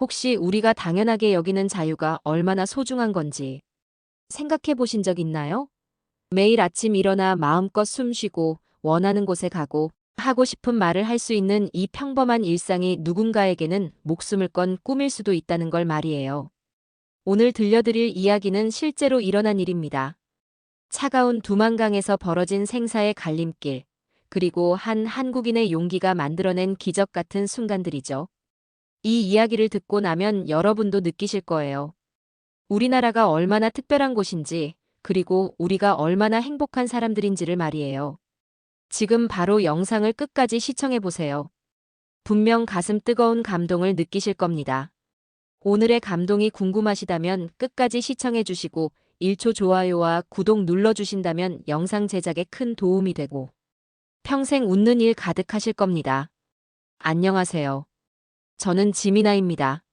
혹시 우리가 당연하게 여기는 자유가 얼마나 소중한 건지 생각해 보신 적 있나요? 매일 아침 일어나 마음껏 숨 쉬고 원하는 곳에 가고 하고 싶은 말을 할 수 있는 이 평범한 일상이 누군가에게는 목숨을 건 꿈일 수도 있다는 걸 말이에요. 오늘 들려드릴 이야기는 실제로 일어난 일입니다. 차가운 두만강에서 벌어진 생사의 갈림길, 그리고 한 한국인의 용기가 만들어낸 기적 같은 순간들이죠. 이 이야기를 듣고 나면 여러분도 느끼실 거예요. 우리나라가 얼마나 특별한 곳인지, 그리고 우리가 얼마나 행복한 사람들인지를 말이에요. 지금 바로 영상을 끝까지 시청해 보세요. 분명 가슴 뜨거운 감동을 느끼실 겁니다. 오늘의 감동이 궁금하시다면 끝까지 시청해 주시고 1초 좋아요와 구독 눌러 주신다면 영상 제작에 큰 도움이 되고 평생 웃는 일 가득하실 겁니다. 안녕하세요. 저는 지미나입니다.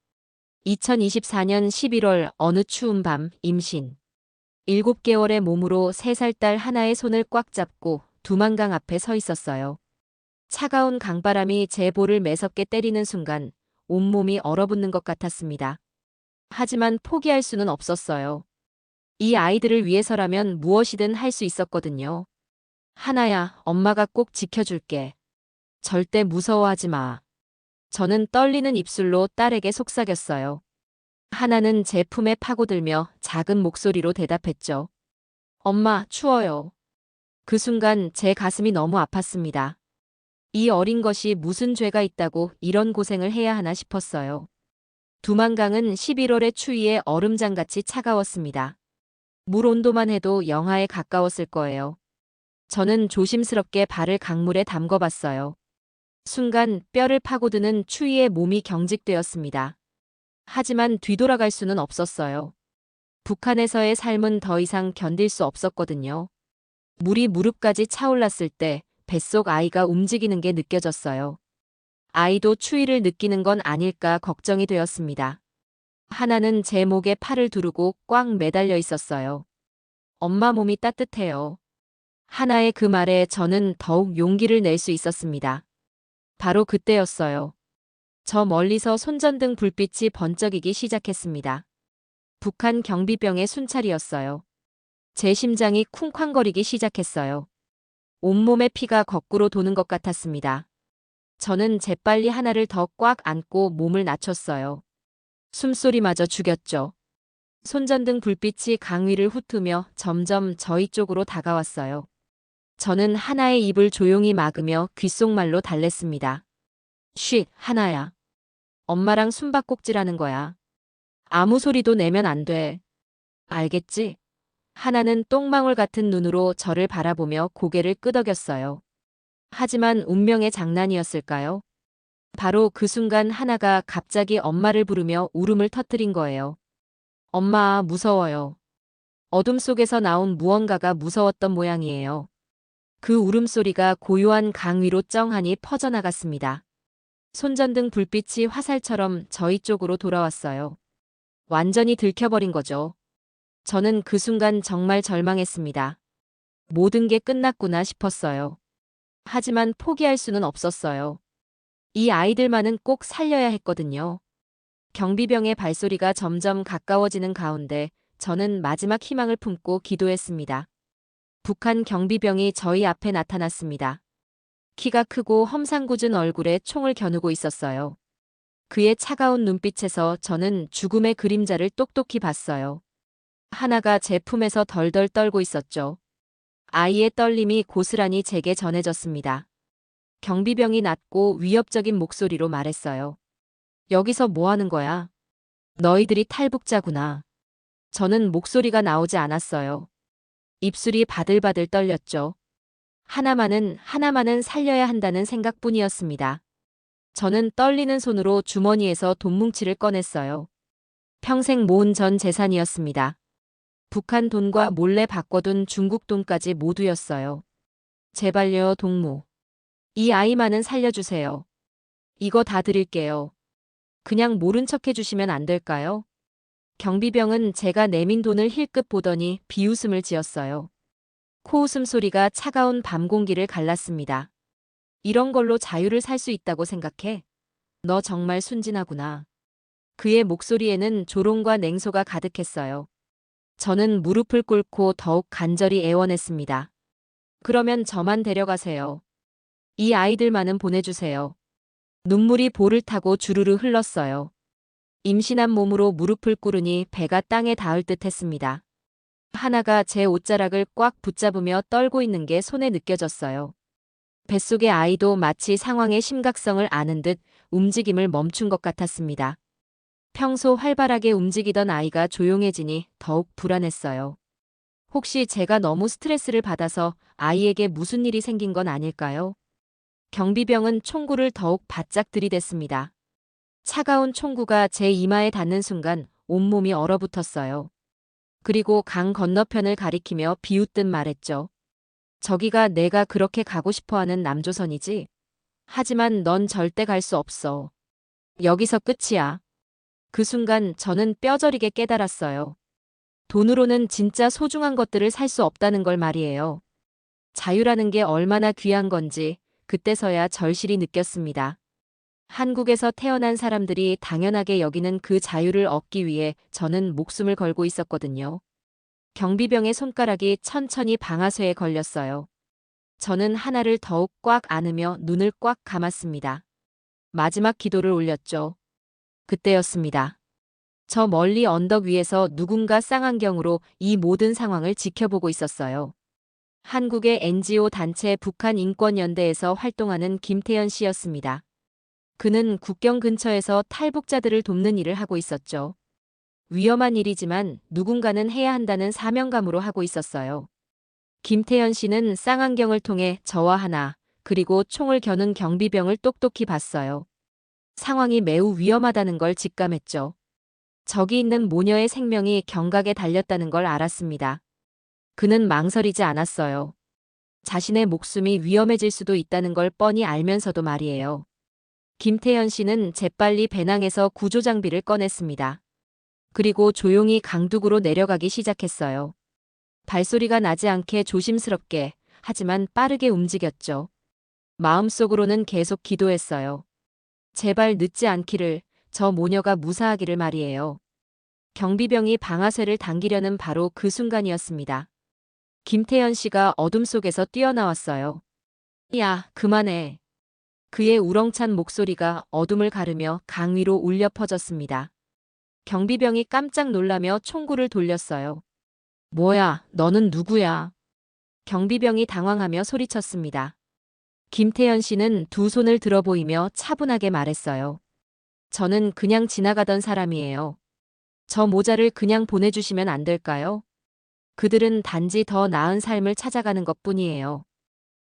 2024년 11월 어느 추운 밤 임신. 7개월의 몸으로 3살 딸 하나의 손을 꽉 잡고 두만강 앞에 서 있었어요. 차가운 강바람이 제 볼을 매섭게 때리는 순간 온몸이 얼어붙는 것 같았습니다. 하지만 포기할 수는 없었어요. 이 아이들을 위해서라면 무엇이든 할 수 있었거든요. 하나야, 엄마가 꼭 지켜줄게. 절대 무서워하지 마. 저는 떨리는 입술로 딸에게 속삭였어요. 하나는 제 품에 파고들며 작은 목소리로 대답했죠. 엄마, 추워요. 그 순간 제 가슴이 너무 아팠습니다. 이 어린 것이 무슨 죄가 있다고 이런 고생을 해야 하나 싶었어요. 두만강은 11월의 추위에 얼음장같이 차가웠습니다. 물 온도만 해도 영하에 가까웠을 거예요. 저는 조심스럽게 발을 강물에 담궈봤어요. 순간 뼈를 파고드는 추위에 몸이 경직되었습니다. 하지만 뒤돌아갈 수는 없었어요. 북한에서의 삶은 더 이상 견딜 수 없었거든요. 물이 무릎까지 차올랐을 때 뱃속 아이가 움직이는 게 느껴졌어요. 아이도 추위를 느끼는 건 아닐까 걱정이 되었습니다. 하나는 제 목에 팔을 두르고 꽉 매달려 있었어요. 엄마 몸이 따뜻해요. 하나의 그 말에 저는 더욱 용기를 낼 수 있었습니다. 바로 그때였어요. 저 멀리서 손전등 불빛이 번쩍이기 시작했습니다. 북한 경비병의 순찰이었어요. 제 심장이 쿵쾅거리기 시작했어요. 온몸의 피가 거꾸로 도는 것 같았습니다. 저는 재빨리 하나를 더 꽉 안고 몸을 낮췄어요. 숨소리마저 죽였죠. 손전등 불빛이 강 위를 훑으며 점점 저희 쪽으로 다가왔어요. 저는 하나의 입을 조용히 막으며 귓속말로 달랬습니다. 쉿, 하나야. 엄마랑 숨바꼭질하는 거야. 아무 소리도 내면 안 돼. 알겠지? 하나는 똥망울 같은 눈으로 저를 바라보며 고개를 끄덕였어요. 하지만 운명의 장난이었을까요? 바로 그 순간 하나가 갑자기 엄마를 부르며 울음을 터뜨린 거예요. 엄마, 무서워요. 어둠 속에서 나온 무언가가 무서웠던 모양이에요. 그 울음소리가 고요한 강 위로 쩡하니 퍼져나갔습니다. 손전등 불빛이 화살처럼 저희 쪽으로 돌아왔어요. 완전히 들켜버린 거죠. 저는 그 순간 정말 절망했습니다. 모든 게 끝났구나 싶었어요. 하지만 포기할 수는 없었어요. 이 아이들만은 꼭 살려야 했거든요. 경비병의 발소리가 점점 가까워지는 가운데 저는 마지막 희망을 품고 기도했습니다. 북한 경비병이 저희 앞에 나타났습니다. 키가 크고 험상궂은 얼굴에 총을 겨누고 있었어요. 그의 차가운 눈빛에서 저는 죽음의 그림자를 똑똑히 봤어요. 하나가 제 품에서 덜덜 떨고 있었죠. 아이의 떨림이 고스란히 제게 전해졌습니다. 경비병이 낮고 위협적인 목소리로 말했어요. 여기서 뭐 하는 거야? 너희들이 탈북자구나. 저는 목소리가 나오지 않았어요. 입술이 바들바들 떨렸죠. 하나만은 하나만은 살려야 한다는 생각뿐이었습니다. 저는 떨리는 손으로 주머니에서 돈 뭉치를 꺼냈어요. 평생 모은 전 재산이었습니다. 북한 돈과 몰래 바꿔둔 중국 돈까지 모두였어요. 제발요, 동무. 이 아이만은 살려주세요. 이거 다 드릴게요. 그냥 모른 척 해주시면 안 될까요? 경비병은 제가 내민 돈을 힐끗 보더니 비웃음을 지었어요. 코웃음 소리가 차가운 밤 공기를 갈랐습니다. 이런 걸로 자유를 살 수 있다고 생각해? 너 정말 순진하구나. 그의 목소리에는 조롱과 냉소가 가득했어요. 저는 무릎을 꿇고 더욱 간절히 애원했습니다. 그러면 저만 데려가세요. 이 아이들만은 보내주세요. 눈물이 볼을 타고 주르르 흘렀어요. 임신한 몸으로 무릎을 꿇으니 배가 땅에 닿을 듯 했습니다. 하나가 제 옷자락을 꽉 붙잡으며 떨고 있는 게 손에 느껴졌어요. 뱃속의 아이도 마치 상황의 심각성을 아는 듯 움직임을 멈춘 것 같았습니다. 평소 활발하게 움직이던 아이가 조용해지니 더욱 불안했어요. 혹시 제가 너무 스트레스를 받아서 아이에게 무슨 일이 생긴 건 아닐까요? 경비병은 총구를 더욱 바짝 들이댔습니다. 차가운 총구가 제 이마에 닿는 순간 온몸이 얼어붙었어요. 그리고 강 건너편을 가리키며 비웃듯 말했죠. 저기가 내가 그렇게 가고 싶어 하는 남조선이지? 하지만 넌 절대 갈 수 없어. 여기서 끝이야. 그 순간 저는 뼈저리게 깨달았어요. 돈으로는 진짜 소중한 것들을 살 수 없다는 걸 말이에요. 자유라는 게 얼마나 귀한 건지 그때서야 절실히 느꼈습니다. 한국에서 태어난 사람들이 당연하게 여기는 그 자유를 얻기 위해 저는 목숨을 걸고 있었거든요. 경비병의 손가락이 천천히 방아쇠에 걸렸어요. 저는 하나를 더욱 꽉 안으며 눈을 꽉 감았습니다. 마지막 기도를 올렸죠. 그때였습니다. 저 멀리 언덕 위에서 누군가 쌍안경으로 이 모든 상황을 지켜보고 있었어요. 한국의 NGO 단체 북한 인권연대에서 활동하는 김태현 씨였습니다. 그는 국경 근처에서 탈북자들을 돕는 일을 하고 있었죠. 위험한 일이지만 누군가는 해야 한다는 사명감으로 하고 있었어요. 김태현 씨는 쌍안경을 통해 저와 하나, 그리고 총을 겨눈 경비병을 똑똑히 봤어요. 상황이 매우 위험하다는 걸 직감했죠. 저기 있는 모녀의 생명이 경각에 달렸다는 걸 알았습니다. 그는 망설이지 않았어요. 자신의 목숨이 위험해질 수도 있다는 걸 뻔히 알면서도 말이에요. 김태현 씨는 재빨리 배낭에서 구조장비를 꺼냈습니다. 그리고 조용히 강둑으로 내려가기 시작했어요. 발소리가 나지 않게 조심스럽게, 하지만 빠르게 움직였죠. 마음속으로는 계속 기도했어요. 제발 늦지 않기를, 저 모녀가 무사하기를 말이에요. 경비병이 방아쇠를 당기려는 바로 그 순간이었습니다. 김태현 씨가 어둠 속에서 뛰어나왔어요. 야, 그만해. 그의 우렁찬 목소리가 어둠을 가르며 강 위로 울려 퍼졌습니다. 경비병이 깜짝 놀라며 총구를 돌렸어요. 뭐야, 너는 누구야? 경비병이 당황하며 소리쳤습니다. 김태현 씨는 두 손을 들어 보이며 차분하게 말했어요. 저는 그냥 지나가던 사람이에요. 저 모자를 그냥 보내주시면 안 될까요? 그들은 단지 더 나은 삶을 찾아가는 것 뿐이에요.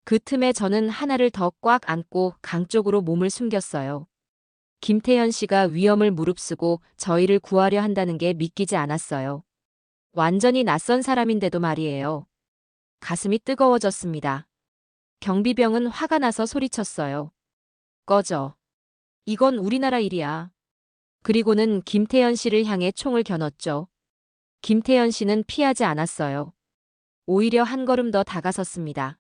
그 틈에 저는 하나를 더 꽉 안고 강 쪽으로 몸을 숨겼어요. 김태현 씨가 위험을 무릅쓰고 저희를 구하려 한다는 게 믿기지 않았어요. 완전히 낯선 사람인데도 말이에요. 가슴이 뜨거워졌습니다. 경비병은 화가 나서 소리쳤어요. 꺼져. 이건 우리나라 일이야. 그리고는 김태현 씨를 향해 총을 겨눴죠. 김태현 씨는 피하지 않았어요. 오히려 한 걸음 더 다가섰습니다.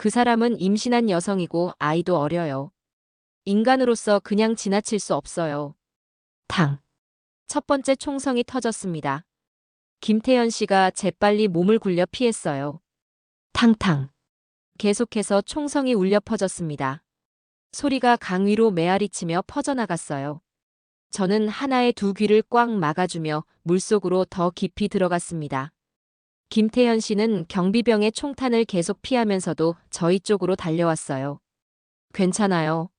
그 사람은 임신한 여성이고 아이도 어려요. 인간으로서 그냥 지나칠 수 없어요. 탕. 첫 번째 총성이 터졌습니다. 김태현 씨가 재빨리 몸을 굴려 피했어요. 탕탕. 계속해서 총성이 울려 퍼졌습니다. 소리가 강 위로 메아리치며 퍼져나갔어요. 저는 하나의 두 귀를 꽉 막아주며 물속으로 더 깊이 들어갔습니다. 김태현 씨는 경비병의 총탄을 계속 피하면서도 저희 쪽으로 달려왔어요. 괜찮아요.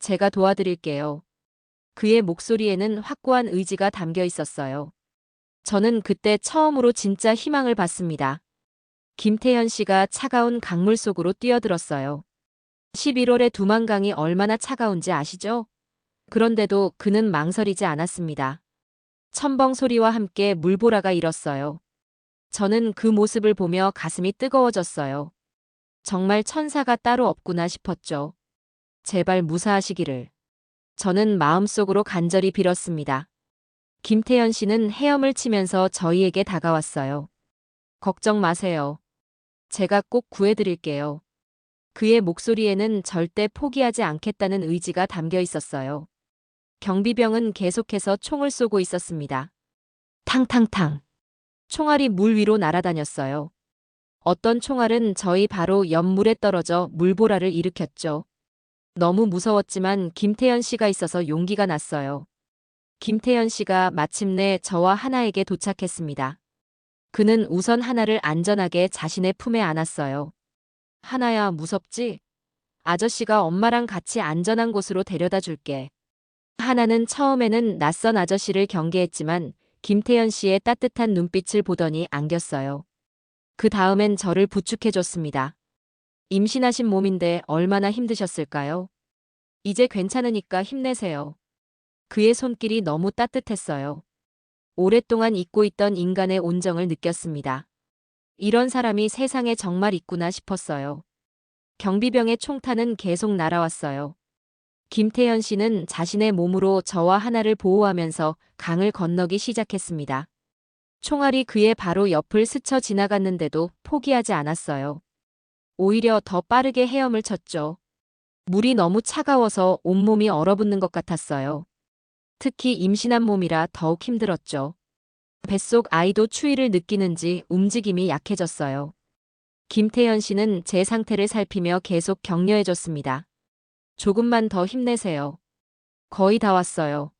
제가 도와드릴게요. 그의 목소리에는 확고한 의지가 담겨 있었어요. 저는 그때 처음으로 진짜 희망을 봤습니다. 김태현 씨가 차가운 강물 속으로 뛰어들었어요. 11월의 두만강이 얼마나 차가운지 아시죠? 그런데도 그는 망설이지 않았습니다. 첨벙 소리와 함께 물보라가 일었어요. 저는 그 모습을 보며 가슴이 뜨거워졌어요. 정말 천사가 따로 없구나 싶었죠. 제발 무사하시기를. 저는 마음속으로 간절히 빌었습니다. 김태현 씨는 헤엄을 치면서 저희에게 다가왔어요. 걱정 마세요. 제가 꼭 구해드릴게요. 그의 목소리에는 절대 포기하지 않겠다는 의지가 담겨 있었어요. 경비병은 계속해서 총을 쏘고 있었습니다. 탕탕탕. 총알이 물 위로 날아다녔어요. 어떤 총알은 저희 바로 옆물에 떨어져 물보라를 일으켰죠. 너무 무서웠지만 김태현 씨가 있어서 용기가 났어요. 김태현 씨가 마침내 저와 하나에게 도착했습니다. 그는 우선 하나를 안전하게 자신의 품에 안았어요. 하나야, 무섭지? 아저씨가 엄마랑 같이 안전한 곳으로 데려다 줄게. 하나는 처음에는 낯선 아저씨를 경계했지만 김태현 씨의 따뜻한 눈빛을 보더니 안겼어요. 그 다음엔 저를 부축해줬습니다. 임신하신 몸인데 얼마나 힘드셨을까요? 이제 괜찮으니까 힘내세요. 그의 손길이 너무 따뜻했어요. 오랫동안 잊고 있던 인간의 온정을 느꼈습니다. 이런 사람이 세상에 정말 있구나 싶었어요. 경비병의 총탄은 계속 날아왔어요. 김태현 씨는 자신의 몸으로 저와 하나를 보호하면서 강을 건너기 시작했습니다. 총알이 그의 바로 옆을 스쳐 지나갔는데도 포기하지 않았어요. 오히려 더 빠르게 헤엄을 쳤죠. 물이 너무 차가워서 온몸이 얼어붙는 것 같았어요. 특히 임신한 몸이라 더욱 힘들었죠. 뱃속 아이도 추위를 느끼는지 움직임이 약해졌어요. 김태현 씨는 제 상태를 살피며 계속 격려해줬습니다. 조금만 더 힘내세요. 거의 다 왔어요.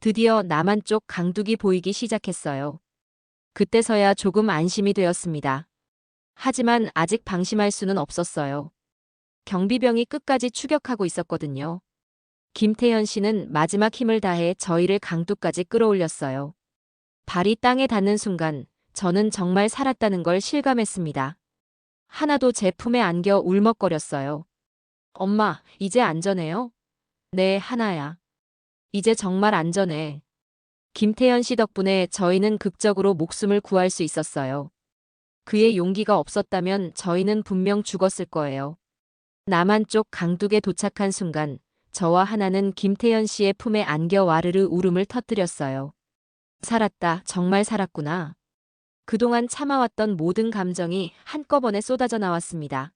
드디어 남한 쪽 강둑이 보이기 시작했어요. 그때서야 조금 안심이 되었습니다. 하지만 아직 방심할 수는 없었어요. 경비병이 끝까지 추격하고 있었거든요. 김태현 씨는 마지막 힘을 다해 저희를 강둑까지 끌어올렸어요. 발이 땅에 닿는 순간 저는 정말 살았다는 걸 실감했습니다. 하나도 제 품에 안겨 울먹거렸어요. 엄마, 이제 안전해요? 네, 하나야. 이제 정말 안전해. 김태현 씨 덕분에 저희는 극적으로 목숨을 구할 수 있었어요. 그의 용기가 없었다면 저희는 분명 죽었을 거예요. 남한 쪽 강둑에 도착한 순간 저와 하나는 김태현 씨의 품에 안겨 와르르 울음을 터뜨렸어요. 살았다, 정말 살았구나. 그동안 참아왔던 모든 감정이 한꺼번에 쏟아져 나왔습니다.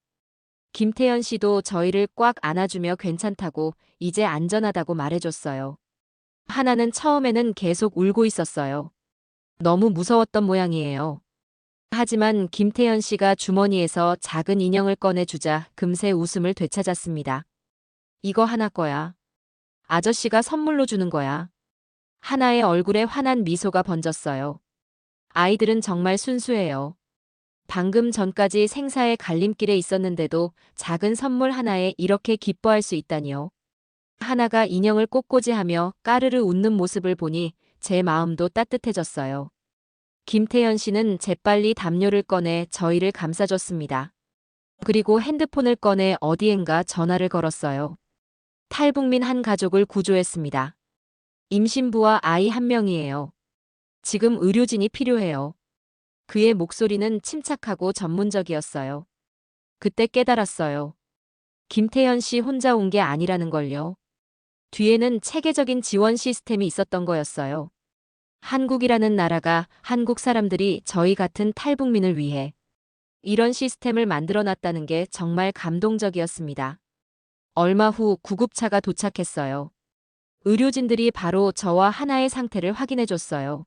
김태현 씨도 저희를 꽉 안아주며 괜찮다고 이제 안전하다고 말해줬어요. 하나는 처음에는 계속 울고 있었어요. 너무 무서웠던 모양이에요. 하지만 김태현 씨가 주머니에서 작은 인형을 꺼내주자 금세 웃음을 되찾았습니다. 이거 하나 거야. 아저씨가 선물로 주는 거야. 하나의 얼굴에 환한 미소가 번졌어요. 아이들은 정말 순수해요. 방금 전까지 생사의 갈림길에 있었는데도 작은 선물 하나에 이렇게 기뻐할 수 있다니요. 하나가 인형을 꽃꽂이하며 까르르 웃는 모습을 보니 제 마음도 따뜻해졌어요. 김태현 씨는 재빨리 담요를 꺼내 저희를 감싸줬습니다. 그리고 핸드폰을 꺼내 어디엔가 전화를 걸었어요. 탈북민 한 가족을 구조했습니다. 임신부와 아이 한 명이에요. 지금 의료진이 필요해요. 그의 목소리는 침착하고 전문적이었어요. 그때 깨달았어요. 김태현 씨 혼자 온 게 아니라는 걸요. 뒤에는 체계적인 지원 시스템이 있었던 거였어요. 한국이라는 나라가 한국 사람들이 저희 같은 탈북민을 위해 이런 시스템을 만들어 놨다는 게 정말 감동적이었습니다. 얼마 후 구급차가 도착했어요. 의료진들이 바로 저와 하나의 상태를 확인해 줬어요.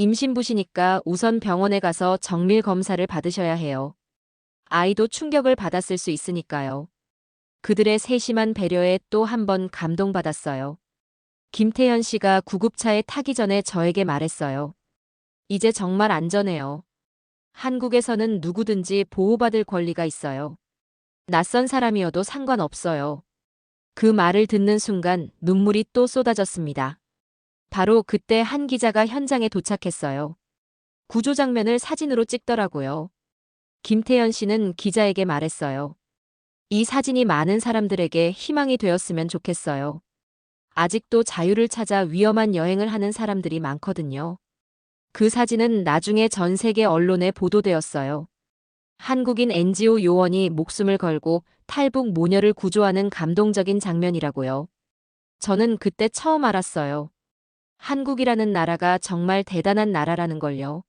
임신부시니까 우선 병원에 가서 정밀 검사를 받으셔야 해요. 아이도 충격을 받았을 수 있으니까요. 그들의 세심한 배려에 또 한 번 감동받았어요. 김태현 씨가 구급차에 타기 전에 저에게 말했어요. 이제 정말 안전해요. 한국에서는 누구든지 보호받을 권리가 있어요. 낯선 사람이어도 상관없어요. 그 말을 듣는 순간 눈물이 또 쏟아졌습니다. 바로 그때 한 기자가 현장에 도착했어요. 구조 장면을 사진으로 찍더라고요. 김태현 씨는 기자에게 말했어요. 이 사진이 많은 사람들에게 희망이 되었으면 좋겠어요. 아직도 자유를 찾아 위험한 여행을 하는 사람들이 많거든요. 그 사진은 나중에 전 세계 언론에 보도되었어요. 한국인 NGO 요원이 목숨을 걸고 탈북 모녀를 구조하는 감동적인 장면이라고요. 저는 그때 처음 알았어요. 한국이라는 나라가 정말 대단한 나라라는 걸요.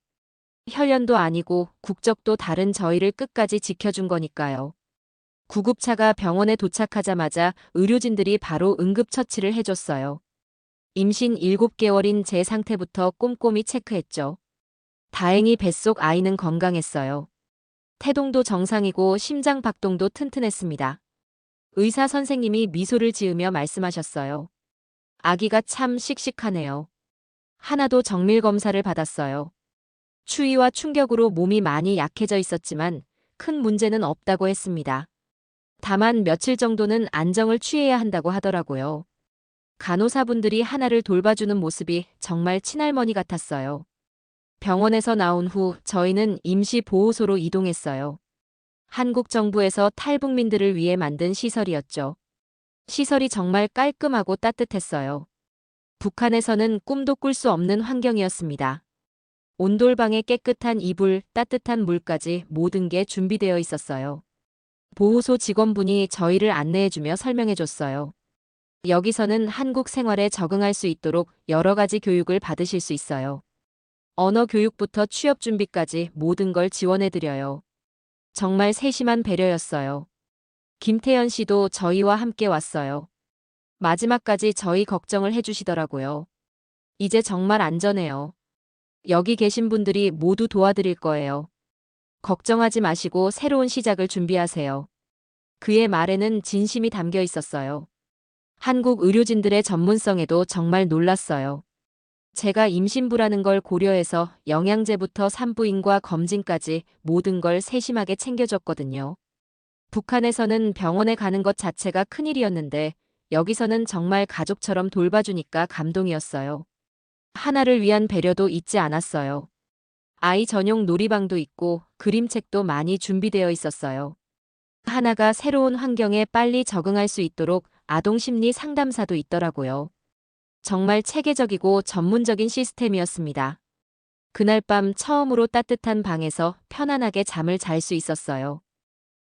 혈연도 아니고 국적도 다른 저희를 끝까지 지켜준 거니까요. 구급차가 병원에 도착하자마자 의료진들이 바로 응급처치를 해줬어요. 임신 7개월인 제 상태부터 꼼꼼히 체크했죠. 다행히 뱃속 아이는 건강했어요. 태동도 정상이고 심장 박동도 튼튼했습니다. 의사 선생님이 미소를 지으며 말씀하셨어요. 아기가 참 씩씩하네요. 하나도 정밀 검사를 받았어요. 추위와 충격으로 몸이 많이 약해져 있었지만 큰 문제는 없다고 했습니다. 다만 며칠 정도는 안정을 취해야 한다고 하더라고요. 간호사분들이 하나를 돌봐주는 모습이 정말 친할머니 같았어요. 병원에서 나온 후 저희는 임시 보호소로 이동했어요. 한국 정부에서 탈북민들을 위해 만든 시설이었죠. 시설이 정말 깔끔하고 따뜻했어요. 북한에서는 꿈도 꿀 수 없는 환경이었습니다. 온돌방에 깨끗한 이불, 따뜻한 물까지 모든 게 준비되어 있었어요. 보호소 직원분이 저희를 안내해주며 설명해줬어요. 여기서는 한국 생활에 적응할 수 있도록 여러 가지 교육을 받으실 수 있어요. 언어 교육부터 취업 준비까지 모든 걸 지원해드려요. 정말 세심한 배려였어요. 김태연 씨도 저희와 함께 왔어요. 마지막까지 저희 걱정을 해주시더라고요. 이제 정말 안전해요. 여기 계신 분들이 모두 도와드릴 거예요. 걱정하지 마시고 새로운 시작을 준비하세요. 그의 말에는 진심이 담겨 있었어요. 한국 의료진들의 전문성에도 정말 놀랐어요. 제가 임신부라는 걸 고려해서 영양제부터 산부인과 검진까지 모든 걸 세심하게 챙겨줬거든요. 북한에서는 병원에 가는 것 자체가 큰일이었는데 여기서는 정말 가족처럼 돌봐주니까 감동이었어요. 하나를 위한 배려도 잊지 않았어요. 아이 전용 놀이방도 있고 그림책도 많이 준비되어 있었어요. 하나가 새로운 환경에 빨리 적응할 수 있도록 아동 심리 상담사도 있더라고요. 정말 체계적이고 전문적인 시스템이었습니다. 그날 밤 처음으로 따뜻한 방에서 편안하게 잠을 잘 수 있었어요.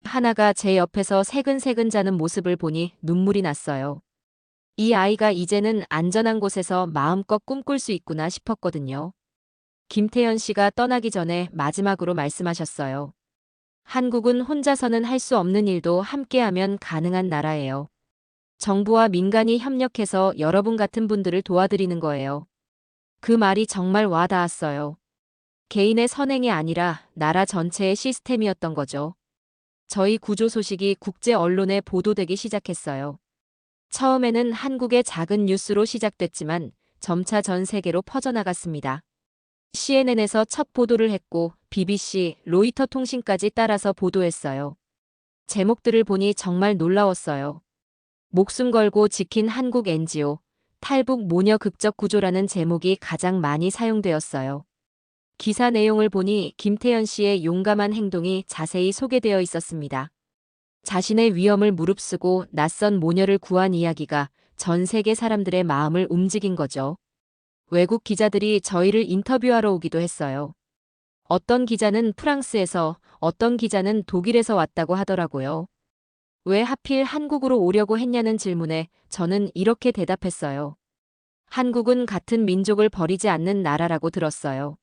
하나가 제 옆에서 새근새근 자는 모습을 보니 눈물이 났어요. 이 아이가 이제는 안전한 곳에서 마음껏 꿈꿀 수 있구나 싶었거든요. 김태연 씨가 떠나기 전에 마지막으로 말씀하셨어요. 한국은 혼자서는 할 수 없는 일도 함께하면 가능한 나라예요. 정부와 민간이 협력해서 여러분 같은 분들을 도와드리는 거예요. 그 말이 정말 와 닿았어요. 개인의 선행이 아니라 나라 전체의 시스템이었던 거죠. 저희 구조 소식이 국제 언론에 보도되기 시작했어요. 처음에는 한국의 작은 뉴스로 시작됐지만 점차 전 세계로 퍼져나갔습니다. CNN에서 첫 보도를 했고 BBC, 로이터 통신까지 따라서 보도했어요. 제목들을 보니 정말 놀라웠어요. 목숨 걸고 지킨 한국 NGO, 탈북 모녀 극적 구조라는 제목이 가장 많이 사용되었어요. 기사 내용을 보니 김태연 씨의 용감한 행동이 자세히 소개되어 있었습니다. 자신의 위험을 무릅쓰고 낯선 모녀를 구한 이야기가 전 세계 사람들의 마음을 움직인 거죠. 외국 기자들이 저희를 인터뷰하러 오기도 했어요. 어떤 기자는 프랑스에서, 어떤 기자는 독일에서 왔다고 하더라고요. 왜 하필 한국으로 오려고 했냐는 질문에 저는 이렇게 대답했어요. 한국은 같은 민족을 버리지 않는 나라라고 들었어요.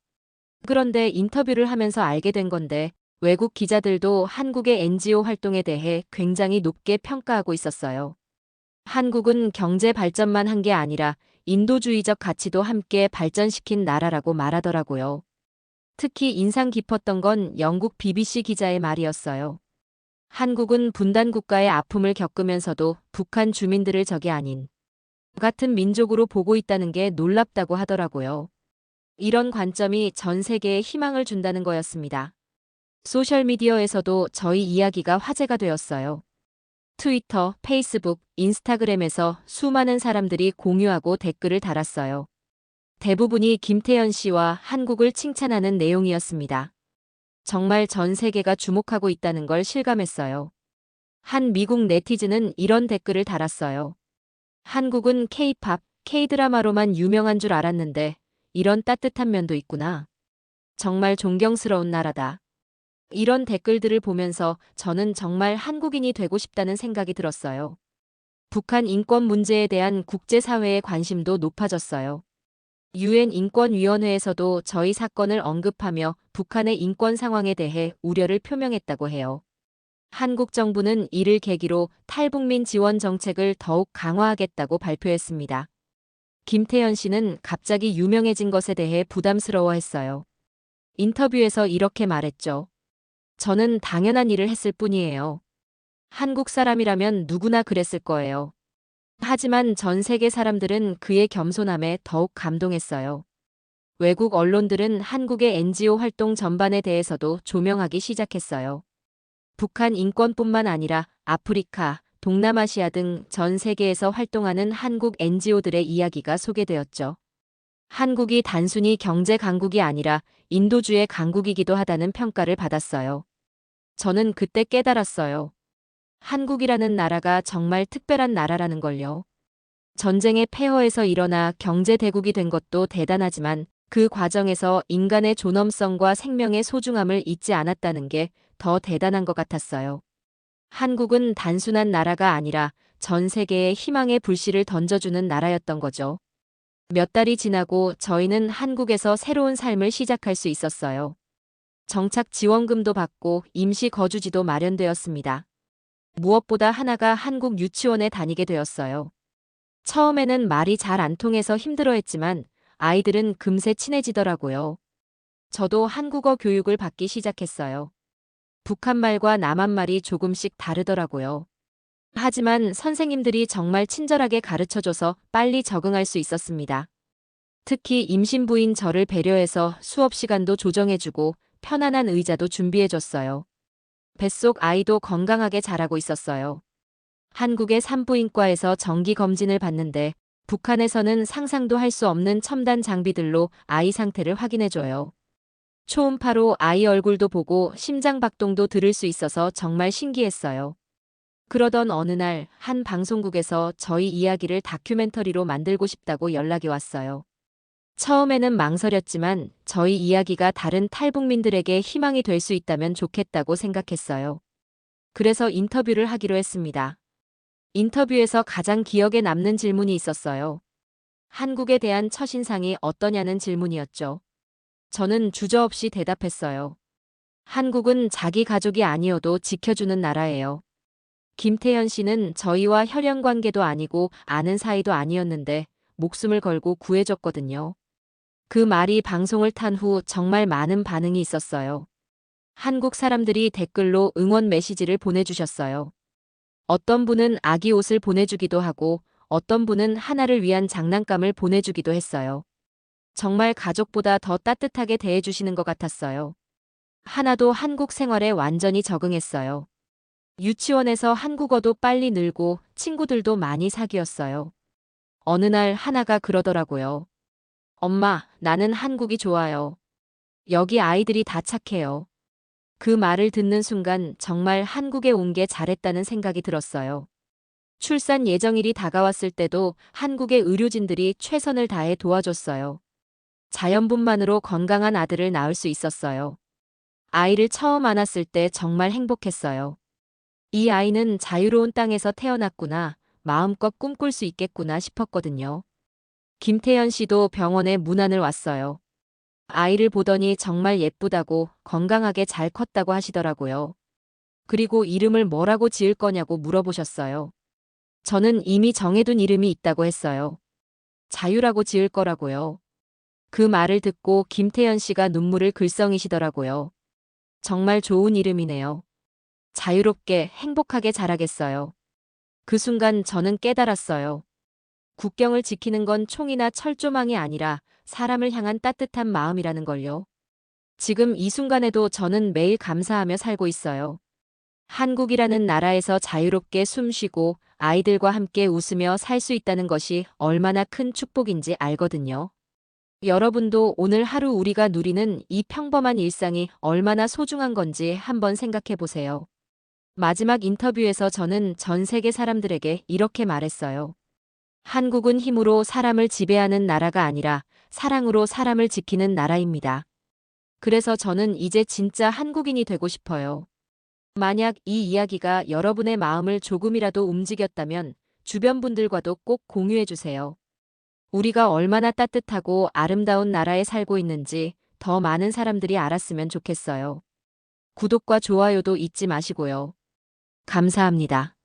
그런데 인터뷰를 하면서 알게 된 건데 외국 기자들도 한국의 NGO 활동에 대해 굉장히 높게 평가하고 있었어요. 한국은 경제 발전만 한 게 아니라 인도주의적 가치도 함께 발전시킨 나라라고 말하더라고요. 특히 인상 깊었던 건 영국 BBC 기자의 말이었어요. 한국은 분단 국가의 아픔을 겪으면서도 북한 주민들을 적이 아닌 같은 민족으로 보고 있다는 게 놀랍다고 하더라고요. 이런 관점이 전 세계에 희망을 준다는 거였습니다. 소셜미디어에서도 저희 이야기가 화제가 되었어요. 트위터, 페이스북, 인스타그램에서 수많은 사람들이 공유하고 댓글을 달았어요. 대부분이 김태연 씨와 한국을 칭찬하는 내용이었습니다. 정말 전 세계가 주목하고 있다는 걸 실감했어요. 한 미국 네티즌은 이런 댓글을 달았어요. 한국은 K-팝, K-드라마로만 유명한 줄 알았는데 이런 따뜻한 면도 있구나. 정말 존경스러운 나라다. 이런 댓글들을 보면서 저는 정말 한국인이 되고 싶다는 생각이 들었어요. 북한 인권 문제에 대한 국제사회의 관심도 높아졌어요. 유엔 인권위원회에서도 저희 사건을 언급하며 북한의 인권 상황에 대해 우려를 표명했다고 해요. 한국 정부는 이를 계기로 탈북민 지원 정책을 더욱 강화하겠다고 발표했습니다. 김태현 씨는 갑자기 유명해진 것에 대해 부담스러워했어요. 인터뷰에서 이렇게 말했죠. 저는 당연한 일을 했을 뿐이에요. 한국 사람이라면 누구나 그랬을 거예요. 하지만 전 세계 사람들은 그의 겸손함에 더욱 감동했어요. 외국 언론들은 한국의 NGO 활동 전반에 대해서도 조명하기 시작했어요. 북한 인권뿐만 아니라 아프리카, 동남아시아 등 전 세계에서 활동하는 한국 NGO들의 이야기가 소개되었죠. 한국이 단순히 경제 강국이 아니라 인도주의 강국이기도 하다는 평가를 받았어요. 저는 그때 깨달았어요. 한국이라는 나라가 정말 특별한 나라라는 걸요. 전쟁의 폐허에서 일어나 경제 대국이 된 것도 대단하지만 그 과정에서 인간의 존엄성과 생명의 소중함을 잊지 않았다는 게 더 대단한 것 같았어요. 한국은 단순한 나라가 아니라 전 세계에 희망의 불씨를 던져주는 나라였던 거죠. 몇 달이 지나고 저희는 한국에서 새로운 삶을 시작할 수 있었어요. 정착 지원금도 받고 임시 거주지도 마련되었습니다. 무엇보다 하나가 한국 유치원에 다니게 되었어요. 처음에는 말이 잘 안 통해서 힘들어했지만 아이들은 금세 친해지더라고요. 저도 한국어 교육을 받기 시작했어요. 북한말과 남한말이 조금씩 다르더라고요. 하지만 선생님들이 정말 친절하게 가르쳐줘서 빨리 적응할 수 있었습니다. 특히 임신부인 저를 배려해서 수업 시간도 조정해주고 편안한 의자도 준비해줬어요. 뱃속 아이도 건강하게 자라고 있었어요. 한국의 산부인과에서 정기 검진을 받는데 북한에서는 상상도 할 수 없는 첨단 장비들로 아이 상태를 확인해줘요. 초음파로 아이 얼굴도 보고 심장 박동도 들을 수 있어서 정말 신기했어요. 그러던 어느 날 한 방송국에서 저희 이야기를 다큐멘터리로 만들고 싶다고 연락이 왔어요. 처음에는 망설였지만 저희 이야기가 다른 탈북민들에게 희망이 될 수 있다면 좋겠다고 생각했어요. 그래서 인터뷰를 하기로 했습니다. 인터뷰에서 가장 기억에 남는 질문이 있었어요. 한국에 대한 첫인상이 어떠냐는 질문이었죠. 저는 주저없이 대답했어요. 한국은 자기 가족이 아니어도 지켜주는 나라예요. 김태현 씨는 저희와 혈연 관계도 아니고 아는 사이도 아니었는데 목숨을 걸고 구해줬거든요. 그 말이 방송을 탄 후 정말 많은 반응이 있었어요. 한국 사람들이 댓글로 응원 메시지를 보내주셨어요. 어떤 분은 아기 옷을 보내주기도 하고 어떤 분은 하나를 위한 장난감을 보내주기도 했어요. 정말 가족보다 더 따뜻하게 대해주시는 것 같았어요. 하나도 한국 생활에 완전히 적응했어요. 유치원에서 한국어도 빨리 늘고 친구들도 많이 사귀었어요. 어느 날 하나가 그러더라고요. 엄마, 나는 한국이 좋아요. 여기 아이들이 다 착해요. 그 말을 듣는 순간 정말 한국에 온 게 잘했다는 생각이 들었어요. 출산 예정일이 다가왔을 때도 한국의 의료진들이 최선을 다해 도와줬어요. 자연분만으로 건강한 아들을 낳을 수 있었어요. 아이를 처음 안았을 때 정말 행복했어요. 이 아이는 자유로운 땅에서 태어났구나, 마음껏 꿈꿀 수 있겠구나 싶었거든요. 김태현 씨도 병원에 문안을 왔어요. 아이를 보더니 정말 예쁘다고 건강하게 잘 컸다고 하시더라고요. 그리고 이름을 뭐라고 지을 거냐고 물어보셨어요. 저는 이미 정해둔 이름이 있다고 했어요. 자유라고 지을 거라고요. 그 말을 듣고 김태현 씨가 눈물을 글썽이시더라고요. 정말 좋은 이름이네요. 자유롭게 행복하게 자라겠어요. 그 순간 저는 깨달았어요. 국경을 지키는 건 총이나 철조망이 아니라 사람을 향한 따뜻한 마음이라는 걸요. 지금 이 순간에도 저는 매일 감사하며 살고 있어요. 한국이라는 나라에서 자유롭게 숨 쉬고 아이들과 함께 웃으며 살 수 있다는 것이 얼마나 큰 축복인지 알거든요. 여러분도 오늘 하루 우리가 누리는 이 평범한 일상이 얼마나 소중한 건지 한번 생각해 보세요. 마지막 인터뷰에서 저는 전 세계 사람들에게 이렇게 말했어요. 한국은 힘으로 사람을 지배하는 나라가 아니라 사랑으로 사람을 지키는 나라입니다. 그래서 저는 이제 진짜 한국인이 되고 싶어요. 만약 이 이야기가 여러분의 마음을 조금이라도 움직였다면 주변 분들과도 꼭 공유해 주세요. 우리가 얼마나 따뜻하고 아름다운 나라에 살고 있는지 더 많은 사람들이 알았으면 좋겠어요. 구독과 좋아요도 잊지 마시고요. 감사합니다.